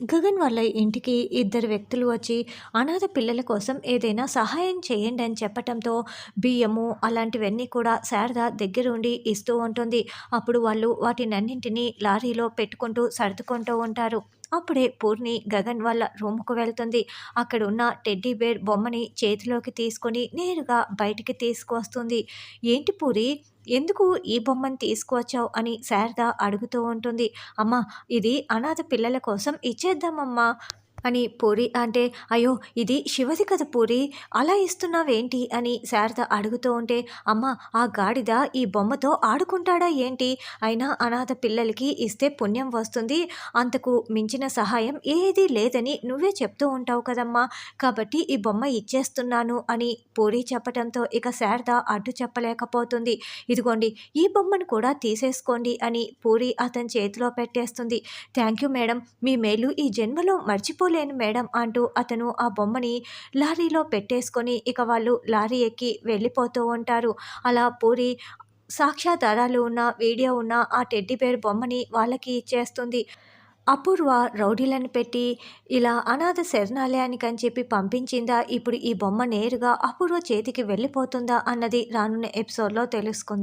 గగన్ వాళ్ళ ఇంటికి ఇద్దరు వ్యక్తులు వచ్చి అనాథ పిల్లల కోసం ఏదైనా సహాయం చేయండి అని చెప్పటంతో బియ్యము అలాంటివన్నీ కూడా శారద దగ్గరుండి ఇస్తూ ఉంటుంది. అప్పుడు వాళ్ళు వాటినన్నింటినీ లారీలో పెట్టుకుంటూ సర్దుకుంటూ ఉంటారు. అప్పుడే పూర్ణి గగన్ వాళ్ళ రూమ్కు వెళ్తుంది. అక్కడ ఉన్న టెడ్డీ బేర్ బొమ్మని చేతిలోకి తీసుకొని నేరుగా బయటికి తీసుకువస్తుంది. ఏంటి పూరి? ఎందుకు ఈ బొమ్మను తీసుకువచ్చావు అని శారద అడుగుతూ ఉంటుంది. అమ్మ ఇది అనాథ పిల్లల కోసం ఇచ్చేద్దామమ్మా. అని పూరి అంటే అయ్యో ఇది శివది కథ పూరి? అలా ఇస్తున్నావేంటి? అని శారద అడుగుతూ ఉంటే అమ్మ ఆ గాడిద ఈ బొమ్మతో ఆడుకుంటాడా ఏంటి? అయినా అనాథ పిల్లలకి ఇస్తే పుణ్యం వస్తుంది. అంతకు మించిన సహాయం ఏదీ లేదని నువ్వే చెప్తూ ఉంటావు కదమ్మా. కాబట్టి ఈ బొమ్మ ఇచ్చేస్తున్నాను అని పూరి చెప్పడంతో ఇక శారద అడ్డు చెప్పలేకపోతుంది. ఇదిగోండి ఈ బొమ్మను కూడా తీసేసుకోండి అని పూరి అతని చేతిలో పెట్టేస్తుంది. థ్యాంక్ యూ మేడం మీ మేలు ఈ జన్మలో మర్చిపోలేను మేడం అంటూ అతను ఆ బొమ్మని లారీలో పెట్టేసుకొని ఇక వాళ్ళు లారీ ఎక్కి వెళ్ళిపోతూ ఉంటారు. అలా పూరి సాక్ష్యాధారాలు ఉన్న వీడియో ఉన్న ఆ టెడ్డీబేర్ బొమ్మని వాళ్ళకి ఇచ్చేస్తుంది. అపూర్వ రౌడీలను పెట్టి ఇలా అనాథ శరణాలయానికి అని చెప్పి పంపించిందా? ఇప్పుడు ఈ బొమ్మ నేరుగా అపూర్వ చేతికి వెళ్ళిపోతుందా? అన్నది రానున్న ఎపిసోడ్లో తెలుసుకుంది.